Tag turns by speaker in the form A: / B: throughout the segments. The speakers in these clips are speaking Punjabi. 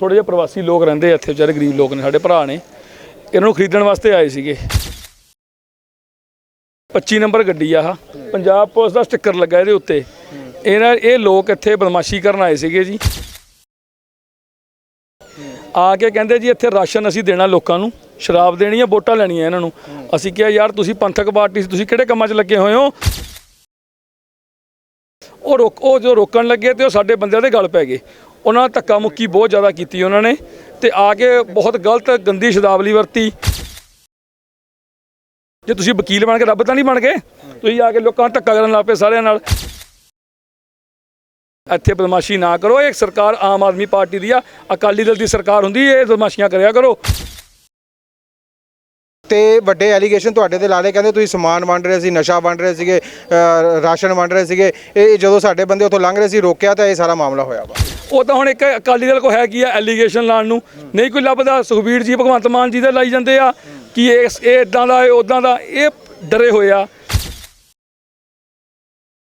A: ਥੋੜੇ ਜਿਹੇ ਪ੍ਰਵਾਸੀ ਲੋਕ ਰਹਿੰਦੇ ਆ ਇੱਥੇ, ਵਿਚਾਰੇ ਗਰੀਬ ਲੋਕ ਨੇ, ਸਾਡੇ ਭਰਾ ਨੇ। ਇਹਨਾਂ ਨੂੰ ਖਰੀਦਣ ਵਾਸਤੇ ਆਏ ਸੀਗੇ। 25 ਨੰਬਰ ਗੱਡੀ ਆ ਪੰਜਾਬ ਪੁਲਿਸ ਦਾ ਸਟicker ਲੱਗਾ ਇਹਦੇ ਉੱਤੇ। ਇਹਨਾਂ, ਇਹ ਲੋਕ ਇੱਥੇ ਬਦਮਾਸ਼ੀ ਕਰਨ ਆਏ ਸੀਗੇ ਜੀ। ਆ ਕੇ ਕਹਿੰਦੇ ਜੀ, ਇੱਥੇ ਰਾਸ਼ਨ ਅਸੀਂ ਦੇਣਾ ਲੋਕਾਂ ਨੂੰ, ਸ਼ਰਾਬ ਦੇਣੀ ਹੈ ਵੋਟਾਂ ਲੈਣੀਆਂ ਇਹਨਾਂ ਨੂੰ। ਅਸੀਂ ਕਿਹਾ, ਯਾਰ, ਤੁਸੀਂ ਪੰਥਕ ਪਾਰਟੀ ਸੀ, ਤੁਸੀਂ ਕਿਹੜੇ ਕੰਮਾਂ 'ਚ ਲੱਗੇ ਹੋਏ ਹੋ? ਉਹ ਰੋਕ, ਉਹ ਜੋ ਰੋਕਣ ਲੱਗੇ ਤੇ ਉਹ ਸਾਡੇ ਬੰਦਿਆਂ ਦੇ ਗਲ ਪੈ ਗਏ। ਉਹਨਾਂ ਨਾਲ ਧੱਕਾ ਮੁੱਕੀ ਬਹੁਤ ਜ਼ਿਆਦਾ ਕੀਤੀ ਉਹਨਾਂ ਨੇ ਤੇ ਆ ਕੇ ਬਹੁਤ ਗਲਤ, ਗੰਦੀ ਸ਼ਬਦਾਵਲੀ ਵਰਤੀ। ਜੇ ਤੁਸੀਂ ਵਕੀਲ ਬਣ ਕੇ ਰੱਬ ਤਾਂ ਨਹੀਂ ਬਣ ਗਏ, ਤੁਸੀਂ ਆ ਕੇ ਲੋਕਾਂ ਨੂੰ ਧੱਕਾ ਕਰਨ ਲੱਗ ਪਏ ਸਾਰਿਆਂ ਨਾਲ। ਇੱਥੇ ਬਦਮਾਸ਼ੀ ਨਾ ਕਰੋ, ਇਹ ਸਰਕਾਰ ਆਮ ਆਦਮੀ ਪਾਰਟੀ ਦੀ ਆ, ਅਕਾਲੀ ਦਲ ਦੀ ਸਰਕਾਰ ਹੁੰਦੀ, ਇਹ ਬਦਮਾਸ਼ੀਆਂ ਕਰਿਆ ਕਰੋ।
B: ਤੇ ਵੱਡੇ ਐਲੀਗੇਸ਼ਨ ਤੁਹਾਡੇ ਤੇ ਲਾ ਲਏ, ਕਹਿੰਦੇ ਤੁਸੀਂ ਸਮਾਨ ਵੰਡ ਰਹੇ ਸੀ, ਨਸ਼ਾ ਵੰਡ ਰਹੇ ਸੀਗੇ ਰਾਸ਼ਨ ਵੰਡ ਰਹੇ ਸੀਗੇ, ਇਹ ਜਦੋਂ ਸਾਡੇ ਬੰਦੇ ਉੱਥੋਂ ਲੰਘ ਰਹੇ ਸੀ, ਰੋਕਿਆ ਤਾਂ ਇਹ ਸਾਰਾ ਮਾਮਲਾ ਹੋਇਆ ਵਾ।
A: ਉਹ ਤਾਂ ਹੁਣ ਇੱਕ ਅਕਾਲੀ ਦਲ ਕੋ ਹੈ ਕੀ ਆ ਐਲੀਗੇਸ਼ਨ ਲਾਉਣ ਨੂੰ। ਨਹੀਂ ਕੋਈ ਲੱਭਦਾ ਸੁਖਬੀਰ ਜੀ ਭਗਵੰਤ ਮਾਨ ਜੀ ਦੇ ਲਾਈ ਜਾਂਦੇ ਆ ਕਿ ਇਹ ਇਹ ਇਦਾਂ ਦਾ ਇਹ ਉਦਾਂ ਦਾ ਇਹ ਡਰੇ ਹੋਏ ਆ।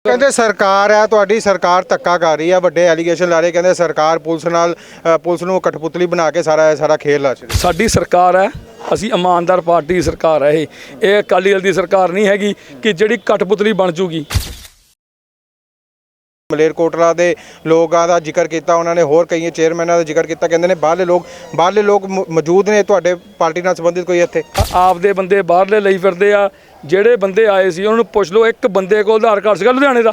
B: ਕਹਿੰਦੇ ਸਰਕਾਰ ਹੈ ਤੁਹਾਡੀ ਸਰਕਾਰ ਧੱਕਾ ਕਰ ਰਹੀ ਹੈ ਵੱਡੇ ਐਲੀਗੇਸ਼ਨ ਲਾ ਰਹੇ ਕਹਿੰਦੇ ਸਰਕਾਰ ਪੁਲਿਸ ਨਾਲ ਪੁਲਿਸ ਨੂੰ ਕਠਪੁਤਲੀ ਬਣਾ ਕੇ ਸਾਰਾ ਸਾਰਾ ਖੇਲ ਰਚ ਰਹੀ
A: ਸਾਡੀ ਸਰਕਾਰ ਹੈ ਅਸੀਂ ਇਮਾਨਦਾਰ ਪਾਰਟੀ ਦੀ ਸਰਕਾਰ ਹੈ ਇਹ। ਇਹ ਅਕਾਲੀ ਦਲ ਦੀ ਸਰਕਾਰ ਨਹੀਂ ਹੈਗੀ ਕਿ ਜਿਹੜੀ ਕਠਪੁਤਲੀ ਬਣ ਜੂਗੀ।
B: ਮਲੇਰਕੋਟਲਾ ਦੇ ਲੋਕਾਂ ਦਾ ਜ਼ਿਕਰ ਕੀਤਾ, ਉਹਨਾਂ ਨੇ ਹੋਰ ਕਈ ਚੇਅਰਮੈਨਾਂ ਦਾ ਜ਼ਿਕਰ ਕੀਤਾ, ਕਹਿੰਦੇ ਨੇ ਬਾਹਰਲੇ ਲੋਕ ਬਾਹਰਲੇ ਲੋਕ ਮ- ਮੌਜੂਦ ਨੇ ਤੁਹਾਡੇ ਪਾਰਟੀ ਨਾਲ ਸੰਬੰਧਿਤ ਕੋਈ ਇੱਥੇ?
A: ਆਪਦੇ ਬੰਦੇ ਬਾਹਰਲੇ ਲਈ ਫਿਰਦੇ ਆ, ਜਿਹੜੇ ਬੰਦੇ ਆਏ ਸੀ, ਉਹਨਾਂ ਨੂੰ ਪੁੱਛ ਲਓ, ਇੱਕ ਬੰਦੇ ਕੋਲ ਆਧਾਰ ਕਾਰਡ ਸੀਗਾ ਲੁਧਿਆਣੇ ਦਾ।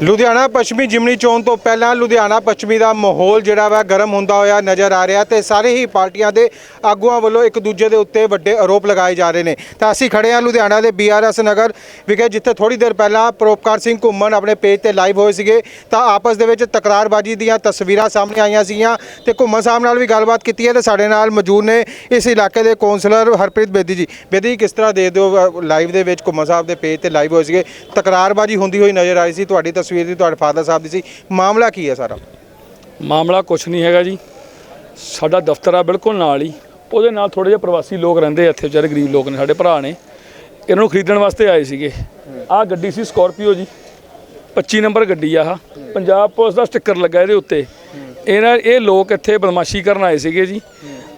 B: ਲੁਧਿਆਣਾ ਪੱਛਮੀ ਜਿਮਨੀ ਚੋਣ ਤੋਂ ਪਹਿਲਾਂ ਲੁਧਿਆਣਾ ਪੱਛਮੀ ਦਾ ਮਾਹੌਲ ਜਿਹੜਾ ਵਾ ਗਰਮ ਹੁੰਦਾ ਹੋਇਆ ਨਜ਼ਰ ਆ ਰਿਹਾ ਤੇ ਸਾਰੇ ਹੀ ਪਾਰਟੀਆਂ ਦੇ ਆਗੂਆਂ ਵੱਲੋਂ ਇੱਕ ਦੂਜੇ ਦੇ ਉੱਤੇ ਵੱਡੇ ਆਰੋਪ ਲਗਾਏ ਜਾ ਰਹੇ ਨੇ। ਤਾਂ ਅਸੀਂ ਖੜੇ ਹਾਂ ਲੁਧਿਆਣਾ ਦੇ ਬੀਆਰਐਸ ਨਗਰ ਵਿਖੇ ਜਿੱਥੇ ਥੋੜੀ ਦੇਰ ਪਹਿਲਾਂ ਪ੍ਰੋਪਕਾਰ ਸਿੰਘ ਘੁੰਮਣ ਆਪਣੇ ਪੇਜ ਤੇ ਲਾਈਵ ਹੋਏ ਸੀਗੇ। ਤਾਂ ਆਪਸ ਦੇ ਵਿੱਚ ਤਕਰਾਰਬਾਜ਼ੀ ਦੀਆਂ ਤਸਵੀਰਾਂ ਸਾਹਮਣੇ ਆਈਆਂ ਸੀਗੀਆਂ ਤੇ ਘੁੰਮਣ ਸਾਹਿਬ ਨਾਲ ਵੀ ਗੱਲਬਾਤ ਕੀਤੀ ਹੈ ਤੇ ਸਾਡੇ ਨਾਲ ਮੌਜੂਦ ਨੇ ਇਸ ਇਲਾਕੇ ਦੇ ਕੌਂਸਲਰ ਹਰਪ੍ਰੀਤ ਬੇਦੀ ਜੀ। ਬੇਦੀ ਜੀ, ਕਿਸ ਤਰ੍ਹਾਂ ਦੇ ਦਿਓ ਲਾਈਵ ਦੇ ਵਿੱਚ ਘੁੰਮਣ ਸਾਹਿਬ ਦੇ ਪੇਜ ਤੇ ਲਾਈਵ ਹੋਏ ਸੀਗੇ। ਤਕਰਾਰਬਾਜ਼ੀ ਹੁੰਦੀ ਹੋਈ ਨਜ਼ਰ ਆਈ ਸੀ ਤੁਹਾਡੀ ਤਸਵੀਰ ਦੀ ਤੁਹਾਡੇ ਫਾਦਰ ਸਾਹਿਬ ਦੀ ਸੀ। ਮਾਮਲਾ ਕੀ ਹੈ ਸਾਰਾ?
A: ਮਾਮਲਾ ਕੁਛ ਨਹੀਂ ਹੈਗਾ ਜੀ। ਸਾਡਾ ਦਫ਼ਤਰ ਆ ਬਿਲਕੁਲ ਨਾਲ ਹੀ। ਉਹਦੇ ਨਾਲ ਥੋੜੇ ਜਿਹੇ ਪ੍ਰਵਾਸੀ ਲੋਕ ਰਹਿੰਦੇ ਇੱਥੇ ਵਿਚਾਰੇ ਗਰੀਬ ਲੋਕ ਨੇ ਸਾਡੇ ਭਰਾ ਨੇ। ਇਹਨਾਂ ਨੂੰ ਖਰੀਦਣ ਵਾਸਤੇ ਆਏ ਸੀਗੇ। ਆਹ ਗੱਡੀ ਸੀ ਸਕਾਰਪੀਓ ਜੀ। 25 ਨੰਬਰ ਗੱਡੀ ਆ ਆਹ। ਪੰਜਾਬ ਪੁਲਿਸ ਦਾ ਸਟicker ਲੱਗਾ ਇਹਦੇ ਉੱਤੇ। ਇਹਨਾਂ ਇਹ ਲੋਕ ਇੱਥੇ ਬਦਮਾਸ਼ੀ ਕਰਨ ਆਏ ਸੀਗੇ ਜੀ।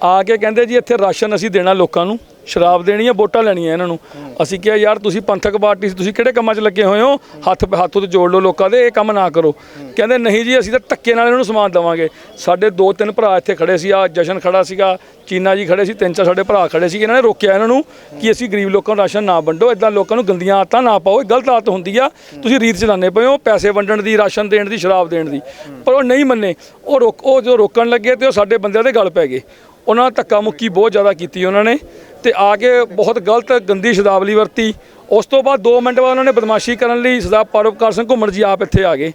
A: ਆ ਕੇ ਕਹਿੰਦੇ ਜੀ ਇੱਥੇ ਰਾਸ਼ਨ ਅਸੀਂ ਦੇਣਾ ਲੋਕਾਂ ਨੂੰ, ਸ਼ਰਾਬ ਦੇਣੀ ਆ, ਵੋਟਾਂ ਲੈਣੀਆਂ ਇਹਨਾਂ ਨੂੰ। ਅਸੀਂ ਕਿਹਾ, ਯਾਰ ਤੁਸੀਂ ਪੰਥਕ ਪਾਰਟੀ ਸੀ, ਤੁਸੀਂ ਕਿਹੜੇ ਕੰਮਾਂ 'ਚ ਲੱਗੇ ਹੋਏ ਹੋ? ਹੱਥ ਹੱਥ ਉੱਤੇ ਜੋੜ ਲਓ ਲੋਕਾਂ ਦੇ, ਇਹ ਕੰਮ ਨਾ ਕਰੋ। ਕਹਿੰਦੇ, ਨਹੀਂ ਜੀ, ਅਸੀਂ ਤਾਂ ਧੱਕੇ ਨਾਲ ਇਹਨਾਂ ਨੂੰ ਸਮਾਨ ਦੇਵਾਂਗੇ। ਸਾਡੇ ਦੋ ਤਿੰਨ ਭਰਾ ਇੱਥੇ ਖੜੇ ਸੀ, ਆ ਜਸ਼ਨ ਖੜਾ ਸੀਗਾ, ਚੀਨਾ ਜੀ ਖੜੇ ਸੀ, ਤਿੰਨ ਚਾਰ ਸਾਡੇ ਭਰਾ ਖੜੇ ਸੀ, ਇਹਨਾਂ ਨੇ ਰੋਕਿਆ ਇਹਨਾਂ ਨੂੰ ਕਿ ਅਸੀਂ ਗਰੀਬ ਲੋਕਾਂ ਨੂੰ ਰਾਸ਼ਨ ਨਾ ਵੰਡੋ ਇਦਾਂ ਲੋਕਾਂ ਨੂੰ ਗੰਦੀਆਂ ਆਦਤਾਂ ਨਾ ਪਾਓ, ਇਹ ਗਲਤ ਆਦਤ ਹੁੰਦੀ ਆ। ਤੁਸੀਂ ਰੀਤ ਚਲਾਉਂਦੇ ਪਏ ਹੋ, ਪੈਸੇ ਵੰਡਣ ਦੀ, ਰਾਸ਼ਨ ਦੇਣ ਦੀ, ਸ਼ਰਾਬ ਦੇਣ ਦੀ। ਪਰ ਉਹ ਨਹੀਂ ਮੰਨੇ। ਉਹ ਰੋਕ, ਉਹ ਜੋ ਰੋਕਣ ਲੱਗੇ ਤੇ ਉਹ ਸਾਡੇ ਬੰਦਿਆਂ ਦੇ ਗਲ ਪੈ ਗਏ। ਉਹਨਾਂ ਧੱਕਾ ਮੁੱਕੀ ਬਹੁਤ ਜ਼ਿਆਦਾ ਕੀਤੀ ਉਹਨਾਂ ਨੇ ਤੇ ਆ ਕੇ ਬਹੁਤ ਗਲਤ, ਗੰਦੀ ਸ਼ਬਦਾਵਲੀ ਵਰਤੀ। ਉਸ ਤੋਂ ਬਾਅਦ 2 ਮਿੰਟ ਬਾਅਦ ਉਹਨਾਂ ਨੇ ਬਦਮਾਸ਼ੀ ਕਰਨ ਲਈ ਸਰਦਾਰ ਪਰਵਕਾਰ ਸਿੰਘ ਘੁੰਮਣ ਜੀ ਆਪ ਇੱਥੇ ਆ ਗਏ।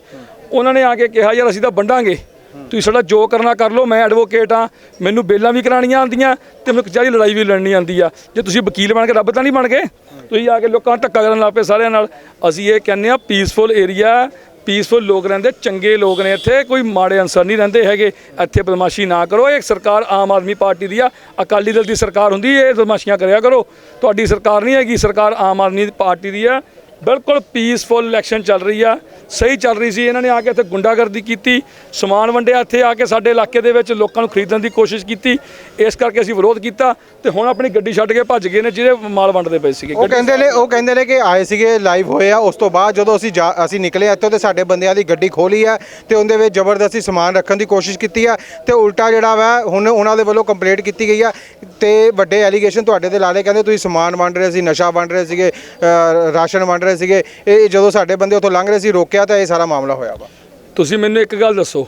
A: ਉਹਨਾਂ ਨੇ ਆ ਕੇ ਕਿਹਾ, ਯਾਰ ਅਸੀਂ ਤਾਂ ਵੰਡਾਂਗੇ। ਤੁਸੀਂ ਸਾਡਾ ਜੋ ਕਰਨਾ ਕਰ ਲਓ, ਮੈਂ ਐਡਵੋਕੇਟ ਆ ਮੈਨੂੰ ਬੇਲਾਂ ਵੀ ਕਰਾਣੀਆਂ ਆਉਂਦੀਆਂ ਤੇ ਮੈਨੂੰ ਕਚਹਿਰੀ ਲੜਾਈ ਵੀ ਲੜਨੀ ਆਉਂਦੀ ਆ। ਜੇ ਤੁਸੀਂ ਵਕੀਲ ਬਣ ਕੇ ਰੱਬ ਤਾਂ ਨਹੀਂ ਬਣ ਗਏ? ਤੁਸੀਂ ਆ ਕੇ ਲੋਕਾਂ ਨੂੰ ਧੱਕਾ ਕਰਨ ਲੱਗ ਪਏ ਸਾਰਿਆਂ ਨਾਲ। ਅਸੀਂ ਇਹ ਕਹਿੰਦੇ ਆ ਪੀਸਫੁਲ ਏਰੀਆ ਪੀਸਫੁਲ ਲੋਕ ਰਹਿੰਦੇ, ਚੰਗੇ ਲੋਕ ਨੇ ਇੱਥੇ, ਕੋਈ ਮਾੜੇ ਅਨਸਰ ਨਹੀਂ ਰਹਿੰਦੇ ਹੈਗੇ। ਇੱਥੇ ਬਦਮਾਸ਼ੀ ਨਾ ਕਰੋ, ਇਹ ਸਰਕਾਰ ਆਮ ਆਦਮੀ ਪਾਰਟੀ ਦੀ ਆ, ਅਕਾਲੀ ਦਲ ਦੀ ਸਰਕਾਰ ਹੁੰਦੀ, ਇਹ ਬਦਮਾਸ਼ੀਆਂ ਕਰਿਆ ਕਰੋ। ਤੁਹਾਡੀ ਸਰਕਾਰ ਨਹੀਂ ਹੈਗੀ, ਸਰਕਾਰ ਆਮ ਆਦਮੀ ਪਾਰਟੀ ਦੀ ਆ। ਬਿਲਕੁਲ ਪੀਸਫੁਲ ਇਲੈਕਸ਼ਨ ਚੱਲ ਰਹੀ ਆ। ਸਹੀ ਚੱਲ ਰਹੀ ਸੀ। ਇਹਨਾਂ ਨੇ ਆ ਕੇ ਇੱਥੇ ਗੁੰਡਾਗਰਦੀ ਕੀਤੀ। ਸਮਾਨ ਵੰਡਿਆ। ਇੱਥੇ ਆ ਕੇ ਸਾਡੇ ਇਲਾਕੇ ਦੇ ਵਿੱਚ ਲੋਕਾਂ ਨੂੰ ਖਰੀਦਣ ਦੀ ਕੋਸ਼ਿਸ਼ ਕੀਤੀ। ਇਸ ਕਰਕੇ ਅਸੀਂ ਵਿਰੋਧ ਕੀਤਾ ਤੇ ਹੁਣ ਆਪਣੀ ਗੱਡੀ ਛੱਡ ਕੇ ਭੱਜ ਗਏ ਨੇ ਜਿਹਦੇ ਮਾਲ ਵੰਡਦੇ ਪਏ ਸੀਗੇ।
B: ਉਹ ਕਹਿੰਦੇ ਨੇ ਉਹ ਕਹਿੰਦੇ ਨੇ ਕਿ ਆਏ ਸੀਗੇ ਲਾਈਵ ਹੋਏ ਆ। ਉਸ ਤੋਂ ਬਾਅਦ ਜਦੋਂ ਅਸੀਂ ਅਸੀਂ ਨਿਕਲੇ ਇੱਥੋਂ ਤੇ ਸਾਡੇ ਬੰਦਿਆਂ ਦੀ ਗੱਡੀ ਖੋਲੀ ਆ ਤੇ ਉਹਦੇ ਵਿੱਚ ਜ਼ਬਰਦਸਤੀ ਸਮਾਨ ਰੱਖਣ ਦੀ ਕੋਸ਼ਿਸ਼ ਕੀਤੀ ਆ ਤੇ ਉਲਟਾ ਜਿਹੜਾ ਵਾ ਹੁਣ ਉਹਨਾਂ ਦੇ ਵੱਲੋਂ ਕੰਪਲੇਂਟ ਕੀਤੀ ਗਈ ਆ ਤੇ ਵੱਡੇ ਐਲੀਗੇਸ਼ਨ ਤੁਹਾਡੇ ਤੇ ਲਾ ਲਏ। ਕਹਿੰਦੇ ਤੁਸੀਂ ਸਮਾਨ ਵੰਡ ਰਹੇ ਸੀ ਨਸ਼ਾ ਵੰਡ ਰਹੇ ਸੀਗੇ ਰਾਸ਼ਨ ਵੰਡ ਰਹੇ ਸੀਗੇ, ਇਹ ਜਦੋਂ ਸਾਡੇ ਬੰਦੇ ਉੱਥੋਂ ਲੰਘ ਰਹੇ ਸੀ, ਰੋਕਿਆ ਤਾਂ ਇਹ ਸਾਰਾ ਮਾਮਲਾ ਹੋਇਆ ਵਾ।
A: ਤੁਸੀਂ ਮੈਨੂੰ ਇੱਕ ਗੱਲ ਦੱਸੋ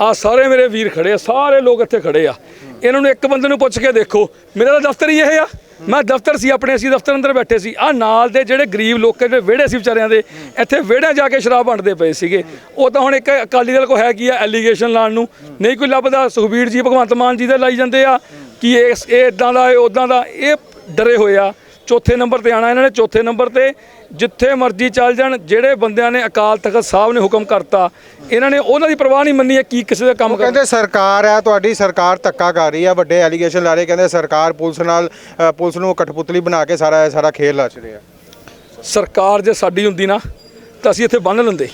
A: ਆ ਸਾਰੇ ਮੇਰੇ ਵੀਰ ਖੜੇ ਆ, ਸਾਰੇ ਲੋਕ ਇੱਥੇ ਖੜੇ ਆ। ਇਹਨਾਂ ਨੂੰ ਇੱਕ ਬੰਦੇ ਨੂੰ ਪੁੱਛ ਕੇ ਦੇਖੋ, ਮੇਰਾ ਤਾਂ ਦਫ਼ਤਰ ਹੀ ਇਹ ਆ। ਮੈਂ ਦਫ਼ਤਰ ਸੀ, ਆਪਣੇ ਅਸੀਂ ਦਫ਼ਤਰ ਅੰਦਰ ਬੈਠੇ ਸੀ। ਆ ਨਾਲ ਦੇ ਜਿਹੜੇ ਗਰੀਬ ਲੋਕ ਜਿਹੜੇ ਵਿਹੜੇ ਸੀ ਵਿਚਾਰਿਆਂ ਦੇ, ਇੱਥੇ ਵਿਹੜਿਆਂ ਜਾ ਕੇ ਸ਼ਰਾਬ ਵੰਡਦੇ ਪਏ ਸੀਗੇ। ਉਹ ਤਾਂ ਹੁਣ ਇੱਕ ਅਕਾਲੀ ਦਲ ਕੋ ਹੈ ਕੀ ਆ ਐਲੀਗੇਸ਼ਨ ਲਾਉਣ ਨੂੰ? ਨਹੀਂ ਕੋਈ ਲੱਭਦਾ, ਸੁਖਬੀਰ ਜੀ, ਭਗਵੰਤ ਮਾਨ ਜੀ ਦੇ ਲਾਈ ਜਾਂਦੇ ਆ, ਕਿ ਇਹ ਇਹ ਇਦਾਂ ਦਾ, ਇਹ ਉਦਾਂ ਦਾ, ਇਹ ਡਰੇ ਹੋਏ ਆ। ਚੌਥੇ ਨੰਬਰ ਤੇ ਆਣਾ ਇਹਨਾਂ ਨੇ ਚੌਥੇ ਨੰਬਰ ਤੇ ਜਿੱਥੇ ਮਰਜ਼ੀ ਚੱਲ ਜਾਣ ਜਿਹੜੇ ਬੰਦਿਆਂ ਨੇ ਅਕਾਲ ਤਖਤ ਸਾਹਿਬ ਨੇ ਹੁਕਮ ਕਰਤਾ ਇਹਨਾਂ ਨੇ ਉਹਨਾਂ ਦੀ ਪਰਵਾਹ ਨਹੀਂ ਮੰਨੀ ਹੈ ਕੀ ਕਿਸੇ ਦਾ ਕੰਮ ਕਰ
B: ਕਹਿੰਦੇ ਸਰਕਾਰ ਹੈ ਤੁਹਾਡੀ ਸਰਕਾਰ ਧੱਕਾ ਕਰ ਰਹੀ ਆ ਵੱਡੇ ਐਲੀਗੇਸ਼ਨ ਲਾ ਰਹੇ ਕਹਿੰਦੇ ਸਰਕਾਰ ਪੁਲਿਸ ਨਾਲ ਪੁਲਿਸ ਨੂੰ ਕਠਪੁਤਲੀ ਬਣਾ ਕੇ ਸਾਰਾ ਇਹ ਸਾਰਾ ਖੇਲ ਰਚ ਰਹੀ ਆ।
A: ਸਰਕਾਰ ਜੇ ਸਾਡੀ ਹੁੰਦੀ ਨਾ ਤਾਂ ਅਸੀਂ ਇੱਥੇ ਬੰਨ ਲੈਂਦੇ।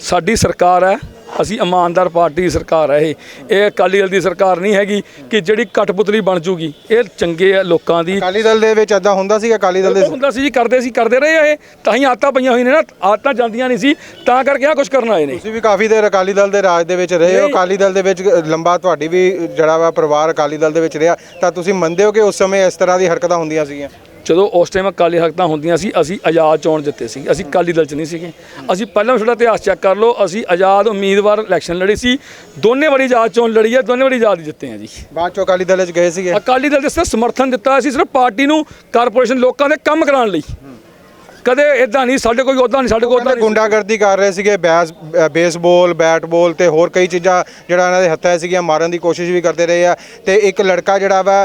A: ਸਾਡੀ ਸਰਕਾਰ ਹੈ ਅਸੀਂ ਇਮਾਨਦਾਰ ਪਾਰਟੀ ਸਰਕਾਰ ਹੈ ਇਹ। ਇਹ ਅਕਾਲੀ ਦਲ ਦੀ ਸਰਕਾਰ ਨਹੀਂ ਹੈਗੀ ਕਿ ਜਿਹੜੀ ਕਠਪੁਤਲੀ ਬਣ ਜੂਗੀ। ਇਹ ਚੰਗੇ ਆ ਲੋਕਾਂ ਦੀ।
B: ਅਕਾਲੀ ਦਲ ਦੇ ਵਿੱਚ ਐਦਾਂ ਹੁੰਦਾ ਸੀ ਅਕਾਲੀ ਦਲ ਦੇ
A: ਹੁੰਦਾ ਸੀ ਜੀ ਕਰਦੇ ਸੀ ਕਰਦੇ ਰਹੇ ਆ ਇਹ। ਤਾਂ ਹੀ ਆਦਤਾਂ ਪਈਆਂ ਹੋਈਆਂ ਨੇ ਨਾ ਆਦਤਾਂ ਜਾਂਦੀਆਂ ਨਹੀਂ ਸੀ। ਤਾਂ ਕਰਕੇ ਆ ਕੁਝ ਕਰਨ ਆਏ ਨੇ।
B: ਤੁਸੀਂ ਵੀ ਕਾਫੀ ਦੇਰ ਅਕਾਲੀ ਦਲ ਦੇ ਰਾਜ ਦੇ ਵਿੱਚ ਰਹੇ ਹੋ। ਅਕਾਲੀ ਦਲ ਦੇ ਵਿੱਚ ਲੰਬਾ ਤੁਹਾਡੀ ਵੀ ਜਿਹੜਾ ਵਾ ਪਰਿਵਾਰ ਅਕਾਲੀ ਦਲ ਦੇ ਵਿੱਚ ਰਿਹਾ। ਤਾਂ ਤੁਸੀਂ ਮੰਨਦੇ ਹੋ ਕਿ ਉਸ ਸਮੇਂ ਇਸ ਤਰ੍ਹਾਂ ਦੀ ਹਰਕਤਾਂ ਹੁੰਦੀਆਂ ਸੀਗੀਆਂ?
A: ਜਦੋਂ ਉਸ ਟਾਈਮ ਅਕਾਲੀ ਹਰਕਤਾਂ ਹੁੰਦੀਆਂ ਸੀ ਅਸੀਂ ਆਜ਼ਾਦ ਚੋਣ ਜਿੱਤੇ ਸੀ। ਅਸੀਂ ਅਕਾਲੀ ਦਲ ਚ ਨਹੀਂ ਸੀਗੇ। ਅਸੀਂ ਪਹਿਲਾਂ ਸਾਡਾ ਇਤਿਹਾਸ ਚੈੱਕ ਕਰ ਲਓ ਅਸੀਂ ਆਜ਼ਾਦ ਉਮੀਦਵਾਰ ਇਲੈਕਸ਼ਨ ਲੜੀ ਸੀ। ਦੋਨੇ ਵਾਰੀ ਆਜ਼ਾਦ ਚੋਣ ਲੜੀ ਹੈ ਦੋਨੇ ਵਾਰੀ ਆਜ਼ਾਦ ਜਿੱਤੇ ਆ ਜੀ।
B: ਬਾਅਦ ਚੋਂ ਅਕਾਲੀ ਦਲ ਵਿੱਚ ਗਏ ਸੀਗੇ?
A: ਅਕਾਲੀ ਦਲ ਦੇ ਸਿਰਫ ਸਮਰਥਨ ਦਿੱਤਾ ਸੀ ਸਿਰਫ ਪਾਰਟੀ ਨੂੰ ਕਾਰਪੋਰੇਸ਼ਨ ਲੋਕਾਂ ਦੇ ਕੰਮ ਕਰਾਉਣ ਲਈ। ਕਦੇ ਇਦਾਂ ਨਹੀਂ ਸਾਡੇ ਕੋਈ ਉਦਾਂ ਨਹੀਂ ਸਾਡੇ ਕੋਲ ਉਦਾਂ
B: ਗੁੰਡਾਗਰਦੀ ਕਰ ਰਹੇ ਸੀਗੇ ਬੈਸ ਬੇਸਬਾਲ ਬੈਟ ਬਾਲ ਤੇ ਹੋਰ ਕਈ ਚੀਜ਼ਾਂ ਜਿਹੜਾ ਇਹਨਾਂ ਦੇ ਹੱਥਾਂ 'ਚ ਸੀਗੀਆਂ ਮਾਰਨ ਦੀ ਕੋਸ਼ਿਸ਼ ਵੀ ਕਰਦੇ ਰਹੇ ਆ। ਤੇ ਇੱਕ ਲੜਕਾ ਜਿਹੜਾ ਵਾ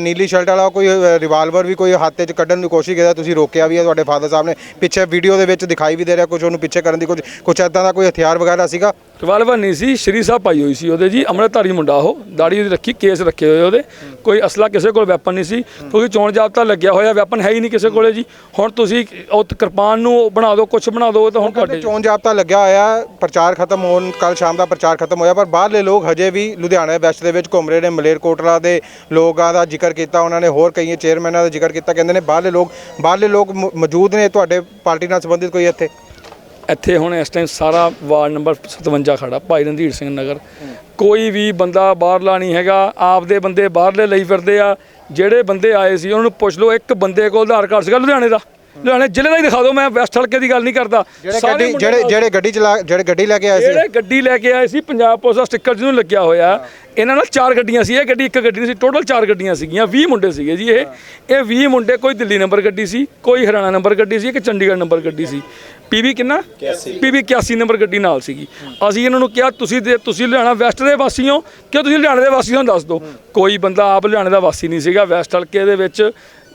B: ਨੀਲੀ ਸ਼ਰਟ ਵਾਲਾ ਕੋਈ ਰਿਵਾਲਵਰ ਵੀ ਕੋਈ ਹੱਥ 'ਚ ਕੱਢਣ ਦੀ ਕੋਸ਼ਿਸ਼ ਕੀਤਾ ਤੁਸੀਂ ਰੋਕਿਆ ਵੀ ਹੈ ਤੁਹਾਡੇ ਫਾਦਰ ਸਾਹਿਬ ਨੇ। ਪਿੱਛੇ ਵੀਡੀਓ ਦੇ ਵਿੱਚ ਦਿਖਾਈ ਵੀ ਦੇ ਰਿਹਾ ਕੁਝ ਉਹਨੂੰ ਪਿੱਛੇ ਕਰਨ ਦੀ ਕੁਝ ਕੁਝ ਇਦਾਂ ਦਾ ਕੋਈ ਹਥਿਆਰ ਵਗੈਰਾ ਸੀਗਾ?
A: ਰਿਵਾਲਵਰ ਨਹੀਂ ਸੀ ਸ਼੍ਰੀ ਸਾਹਿਬ ਪਾਈ ਹੋਈ ਸੀ ਉਹਦੇ ਜੀ ਅੰਮ੍ਰਿਤਧਾਰੀ ਮੁੰਡਾ ਉਹ ਦਾੜੀ ਉਹਦੀ ਰੱਖੀ ਕੇਸ ਰੱਖੇ ਹੋਏ ਉਹਦੇ। ਕੋਈ ਅਸਲਾ ਕਿਸੇ ਕੋਲ ਵੈਪਨ ਨਹੀਂ ਸੀ ਕਿਉਂਕਿ ਚੋਣ ਜਾਬਤਾ ਲੱਗਿਆ ਹੋਇਆ ਵੈਪਨ ਹੈ ਹੀ ਨਹੀਂ ਕਿਸੇ ਕੋਲੇ ਜੀ। ਹੁਣ ਤੁਸੀਂ ਉਹ ਕਿਰਪਾਨ ਨੂੰ ਬਣਾ ਦਿਓ ਕੁਝ ਬਣਾ ਦਿਓ ਤਾਂ ਹੁਣ ਤੁਹਾਡੇ
B: ਚੋਣ ਜਾਬਤਾ ਲੱਗਿਆ ਹੋਇਆ ਪ੍ਰਚਾਰ ਖਤਮ ਹੋਣ ਕੱਲ ਸ਼ਾਮ ਦਾ ਪ੍ਰਚਾਰ ਖਤਮ ਹੋਇਆ ਪਰ ਬਾਹਰਲੇ ਲੋਕ ਹਜੇ ਵੀ ਲੁਧਿਆਣਾ ਵੈਸਟ ਦੇ ਵਿੱਚ ਘੁੰਮ ਰਹੇ ਨੇ ਮਲੇਰਕੋਟਲਾ ਦੇ ਲੋਕਾਂ ਦਾ ਜ਼ਿਕਰ ਕੀਤਾ ਉਹਨਾਂ ਨੇ ਹੋਰ ਕਈ ਚੇਅਰਮੈਨਾਂ ਦਾ ਜ਼ਿਕਰ ਕੀਤਾ ਕਹਿੰਦੇ ਨੇ ਬਾਹਰਲੇ ਲੋਕ ਬਾਹਰਲੇ ਲੋਕ ਮੌਜੂਦ ਨੇ ਤੁਹਾਡੇ ਪਾਰਟੀ ਨਾਲ ਸੰਬੰਧਿਤ ਕੋਈ ਇੱਥੇ?
A: ਇੱਥੇ ਹੁਣ ਇਸ ਟਾਈਮ ਸਾਰਾ ਵਾਰਡ ਨੰਬਰ 57 ਖੜਾ ਭਾਈ ਰਣਧੀਰ ਸਿੰਘ ਨਗਰ। ਕੋਈ ਵੀ ਬੰਦਾ ਬਾਹਰਲਾ ਨਹੀਂ ਹੈਗਾ ਆਪਦੇ ਬੰਦੇ ਬਾਹਰਲੇ ਲਈ ਫਿਰਦੇ ਆ ਜਿਹੜੇ ਬੰਦੇ ਆਏ ਸੀ ਉਹਨਾਂ ਨੂੰ ਪੁੱਛ ਲਓ ਇੱਕ ਬੰਦੇ ਕੋਲ ਆਧਾਰ ਕਾਰਡ ਸੀਗਾ ਲੁਧਿਆਣੇ ਦਾ। ਲੁਧਿਆਣੇ ਜ਼ਿਲ੍ਹੇ ਦਾ ਹੀ ਦਿਖਾ ਦਿਓ ਮੈਂ ਵੈਸਟ ਹਲਕੇ ਦੀ ਗੱਲ ਨਹੀਂ ਕਰਦਾ।
B: ਜਿਹੜੇ ਗੱਡੀ ਜਿਹੜੇ ਜਿਹੜੇ ਗੱਡੀ ਚਲਾ ਜਿਹੜੇ ਗੱਡੀ ਲੈ ਕੇ ਆਏ ਸੀ।
A: ਜਿਹੜੇ ਗੱਡੀ ਲੈ ਕੇ ਆਏ ਸੀ ਪੰਜਾਬ ਪੁਲਿਸ ਦਾ ਸਟicker ਜਿਹਨੂੰ ਲੱਗਿਆ ਹੋਇਆ ਇਹਨਾਂ ਨਾਲ ਚਾਰ ਗੱਡੀਆਂ ਸੀ। ਇਹ ਗੱਡੀ ਇੱਕ ਗੱਡੀ ਨਹੀਂ ਸੀ ਟੋਟਲ ਚਾਰ ਗੱਡੀਆਂ ਸੀਗੀਆਂ 20 ਮੁੰਡੇ ਸੀਗੇ ਜੀ ਇਹ। ਇਹ 20 ਮੁੰਡੇ ਕੋਈ ਦਿੱਲੀ ਨੰਬਰ ਗੱਡੀ ਸੀ ਕੋਈ ਹਰਿਆਣਾ ਨੰਬਰ ਗੱਡੀ ਸੀ ਇੱਕ ਚੰਡੀਗੜ੍ਹ ਨੰਬਰ ਗੱਡੀ ਸੀ। ਪੀਬੀ ਕਿੰਨਾ? ਪੀਬੀ 81 ਨੰਬਰ ਗੱਡੀ ਨਾਲ ਸੀਗੀ। ਅਸੀਂ ਇਹਨਾਂ ਨੂੰ ਕਿਹਾ ਤੁਸੀਂ ਦੇ ਤੁਸੀਂ ਲੁਧਿਆਣਾ ਵੈਸਟ ਦੇ ਵਾਸੀ ਹੋ ਕਿ ਤੁਸੀਂ ਲੁਧਿਆਣੇ ਦੇ ਵਾਸੀ ਹੋ ਦੱਸ ਦਿਓ। ਕੋਈ ਬੰਦਾ ਆਪ ਲੁਧਿਆਣੇ ਦਾ ਵਾਸੀ ਨਹੀਂ ਸੀਗਾ ਵੈਸਟ ਹਲਕੇ ਦੇ ਵਿੱਚ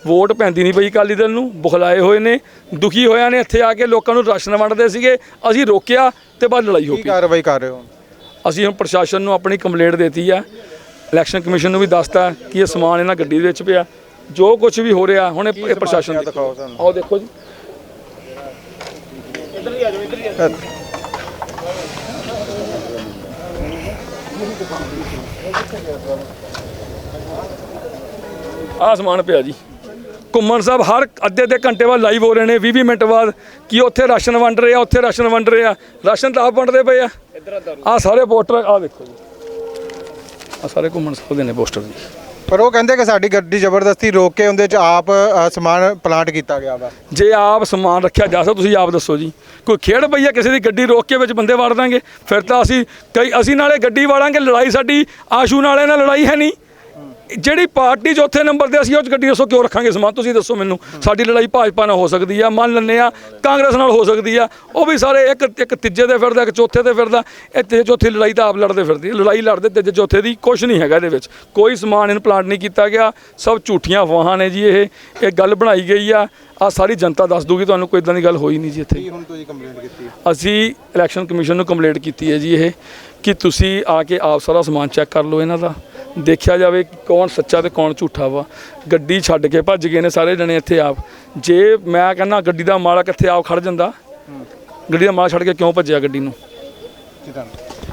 A: ਵੋਟ ਪੈਂਦੀ ਨਹੀਂ ਪਈ ਅਕਾਲੀ ਦਲ ਨੂੰ ਬੁਖਲਾਏ ਹੋਏ ਨੇ ਦੁਖੀ ਹੋਇਆ ਨੇ ਇੱਥੇ ਆ ਕੇ ਲੋਕਾਂ ਨੂੰ ਰਾਸ਼ਨ ਵੰਡਦੇ ਸੀਗੇ ਅਸੀਂ ਰੋਕਿਆ ਤੇ ਬਾਅਦ ਲੜਾਈ ਹੋ
B: ਕੀ
A: ਪਈ
B: ਕਾਰਵਾਈ ਕਰ ਰਹੇ ਹੋ?
A: ਅਸੀਂ ਹੁਣ ਪ੍ਰਸ਼ਾਸਨ ਨੂੰ ਆਪਣੀ ਕੰਪਲੇਂਟ ਦੇਤੀ ਆ ਇਲੈਕਸ਼ਨ ਕਮਿਸ਼ਨ ਨੂੰ ਵੀ ਦੱਸਤਾ ਕਿ ਇਹ ਸਮਾਨ ਇਹਨਾਂ ਗੱਡੀ ਦੇ ਵਿੱਚ ਪਿਆ ਜੋ ਕੁਝ ਵੀ ਹੋ ਰਿਹਾ ਹੁਣ ਇਹ ਇਹ ਪ੍ਰਸ਼ਾਸਨ
B: ਦਿਖਾਓ ਸਾਨੂੰ।
A: ਆਓ ਦੇਖੋ ਜੀ। ਆਹ ਸਮਾਨ ਪਿਆ ਜੀ। ਘੁੰਮਣ ਸਾਹਿਬ ਹਰ ਅੱਧੇ ਅੱਧੇ ਘੰਟੇ ਬਾਅਦ ਲਾਈਵ ਹੋ ਰਹੇ ਨੇ 20 20 ਮਿੰਟ ਬਾਅਦ ਕਿ ਉੱਥੇ ਰਾਸ਼ਨ ਵੰਡ ਰਹੇ ਆ ਉੱਥੇ ਰਾਸ਼ਨ ਵੰਡ ਰਹੇ ਆ। ਰਾਸ਼ਨ ਤਾਂ ਆਪ ਵੰਡਦੇ ਪਏ ਆ। ਆਹ ਸਾਰੇ ਪੋਸਟਰ ਆਹ ਦੇਖੋ ਜੀ। ਆਹ ਸਾਰੇ ਘੁੰਮਣ ਸਾਹਿਬ ਦੇ ਨੇ ਪੋਸਟਰ ਜੀ।
B: ਪਰ ਉਹ ਕਹਿੰਦੇ ਕਿ ਸਾਡੀ ਗੱਡੀ ਜ਼ਬਰਦਸਤੀ ਰੋਕ ਕੇ ਉਹਦੇ ਚ ਆਪ ਅ, ਸਮਾਨ ਪਲਾਂਟ ਕੀਤਾ ਗਿਆ ਵਾ।
A: ਜੇ ਆਪ ਸਮਾਨ ਰੱਖਿਆ ਜਾ ਸਕਦਾ ਤੁਸੀਂ ਆਪ ਦੱਸੋ ਜੀ। ਕੋਈ ਖੇਡ ਪਈ ਆ ਕਿਸੇ ਦੀ ਗੱਡੀ ਰੋਕ ਕੇ ਵਿੱਚ ਬੰਦੇ ਵਾੜ ਦਾਂਗੇ। ਫਿਰ ਤਾਂ ਅਸੀਂ ਕਈ ਅਸੀਂ ਨਾਲੇ ਗੱਡੀ ਵਾੜਾਂਗੇ ਲੜਾਈ ਸਾਡੀ ਆਸ਼ੂ ਨਾਲੇ ਨਾਲ ਲੜਾਈ ਹੈ ਨਹੀਂ। ਜਿਹੜੀ ਪਾਰਟੀ ਚੌਥੇ ਨੰਬਰ ਤੇ ਅਸੀਂ ਉਹ 'ਚ ਗੱਡੀ ਦੱਸੋ ਕਿਉਂ ਰੱਖਾਂਗੇ ਸਮਾਨ? ਤੁਸੀਂ ਦੱਸੋ ਮੈਨੂੰ। ਸਾਡੀ ਲੜਾਈ ਭਾਜਪਾ ਨਾਲ ਹੋ ਸਕਦੀ ਆ ਮੰਨ ਲੈਂਦੇ ਆ ਕਾਂਗਰਸ ਨਾਲ ਹੋ ਸਕਦੀ ਆ। ਉਹ ਵੀ ਸਾਰੇ ਇੱਕ ਇੱਕ ਤੀਜੇ ਤੇ ਫਿਰਦਾ ਇੱਕ ਚੌਥੇ ਤੇ ਫਿਰਦਾ। ਇਹ ਤੀਜੇ ਚੌਥੇ ਲੜਾਈ ਤਾਂ ਆਪ ਲੜਦੇ ਫਿਰਦੀ ਲੜਾਈ ਲੜਦੇ ਤੀਜੇ ਚੌਥੇ ਦੀ ਕੁਝ ਨਹੀਂ ਹੈਗਾ ਇਹਦੇ ਵਿੱਚ। ਕੋਈ ਸਮਾਨ ਇਹਨੂੰ ਪਲਾਂਟ ਨਹੀਂ ਕੀਤਾ ਗਿਆ। ਸਭ ਝੂਠੀਆਂ ਅਫਵਾਹਾਂ ਨੇ ਜੀ ਇਹ। ਇਹ ਗੱਲ ਬਣਾਈ ਗਈ ਆ। ਆ ਸਾਰੀ ਜਨਤਾ ਦੱਸ ਦੂਗੀ ਤੁਹਾਨੂੰ ਕੋਈ ਇਦਾਂ ਦੀ ਗੱਲ ਹੋਈ ਨਹੀਂ ਜੀ ਇੱਥੇ।
B: ਹੁਣ ਤੁਸੀਂ ਕੰਪਲੇਂਟ ਕੀਤੀ
A: ਅਸੀਂ ਇਲੈਕਸ਼ਨ ਕਮਿਸ਼ਨ ਨੂੰ ਕੰਪਲੇਂਟ ਕੀਤੀ ਹੈ ਜੀ ਇਹ ਕਿ ਤੁਸੀਂ ਆ ਕੇ ਆਪ ਸਾਰਾ ਸਮਾਨ ਚੈੱਕ ਕਰ ਲਓ ਇਹਨਾਂ ਦਾ। ਦੇਖਿਆ ਜਾਵੇ ਕਿ ਕੌਣ ਸੱਚਾ ਤੇ ਕੌਣ ਝੂਠਾ ਵਾ। ਗੱਡੀ ਛੱਡ ਕੇ ਭੱਜ ਗਏ ਨੇ ਸਾਰੇ ਜਣੇ ਇੱਥੇ ਆਪ। ਜੇ ਮੈਂ ਕਹਿੰਦਾ ਗੱਡੀ ਦਾ ਮਾਲਕ ਇੱਥੇ ਆਪ ਖੜ ਜਾਂਦਾ ਗੱਡੀ ਦਾ ਮਾਲਕ ਛੱਡ ਕੇ ਕਿਉਂ ਭੱਜਿਆ ਗੱਡੀ ਨੂੰ?
B: ਜੀ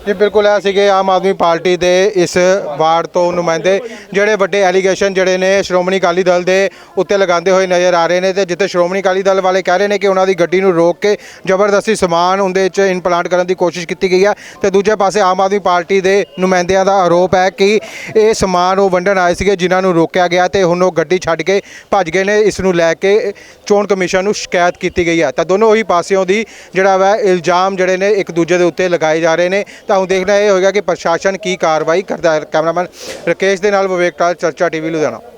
B: ਜੀ, ਬਿਲਕੁਲ ਇਹ ਸੀਗੇ ਆਮ ਆਦਮੀ ਪਾਰਟੀ ਦੇ ਇਸ ਵਾਰਡ ਤੋਂ ਨੁਮਾਇੰਦੇ, ਜਿਹੜੇ ਵੱਡੇ ਐਲੀਗੇਸ਼ਨ ਜਿਹੜੇ ਨੇ ਸ਼੍ਰੋਮਣੀ ਅਕਾਲੀ ਦਲ ਦੇ ਉੱਤੇ ਲਗਾਉਂਦੇ ਹੋਏ ਨਜ਼ਰ ਆ ਰਹੇ ਨੇ ਤੇ ਜਿੱਥੇ ਸ਼੍ਰੋਮਣੀ ਅਕਾਲੀ ਦਲ ਵਾਲੇ ਕਹਿ ਰਹੇ ਨੇ ਕਿ ਉਹਨਾਂ ਦੀ ਗੱਡੀ ਨੂੰ ਰੋਕ ਕੇ ਜ਼ਬਰਦਸਤੀ ਸਮਾਨ ਉਹਦੇ ਵਿੱਚ ਇਨਪਲਾਂਟ ਕਰਨ ਦੀ ਕੋਸ਼ਿਸ਼ ਕੀਤੀ ਗਈ ਹੈ ਤੇ ਦੂਜੇ ਪਾਸੇ ਆਮ ਆਦਮੀ ਪਾਰਟੀ ਦੇ ਨੁਮਾਇੰਦਿਆਂ ਦਾ ਆਰੋਪ ਹੈ ਕਿ ਇਹ ਸਮਾਨ ਉਹ ਵੰਡਣ ਆਏ ਸੀਗੇ, ਜਿਨ੍ਹਾਂ ਨੂੰ ਰੋਕਿਆ ਗਿਆ ਤੇ ਹੁਣ ਉਹ ਗੱਡੀ ਛੱਡ ਕੇ ਭੱਜ ਗਏ ਨੇ, ਇਸ ਨੂੰ ਲੈ ਕੇ ਚੋਣ ਕਮਿਸ਼ਨ ਨੂੰ ਸ਼ਿਕਾਇਤ ਕੀਤੀ ਗਈ ਹੈ ਤਾਂ ਦੋਨੋਂ ਹੀ ਪਾਸਿਓਂ ਦੀ ਜਿਹੜਾ ਵਾ ਇਲਜ਼ਾਮ ਜਿਹੜੇ ਨੇ ਇੱਕ ਦੂਜੇ ਦੇ ਉੱਤੇ ਲਗਾਏ ਜਾ ਰਹੇ ਨੇ। ਤਾਂ ਹੁਣ ਦੇਖਣਾ ਇਹ ਹੋਏਗਾ ਕਿ ਪ੍ਰਸ਼ਾਸਨ ਕੀ ਕਾਰਵਾਈ ਕਰਦਾ ਹੈ। ਕੈਮਰਾਮੈਨ ਰਕੇਸ਼ ਦੇ ਨਾਲ ਵਿਵੇਕ ਟਾਲ, ਚਰਚਾ ਟੀਵੀ ਲੁਧਿਆਣਾ।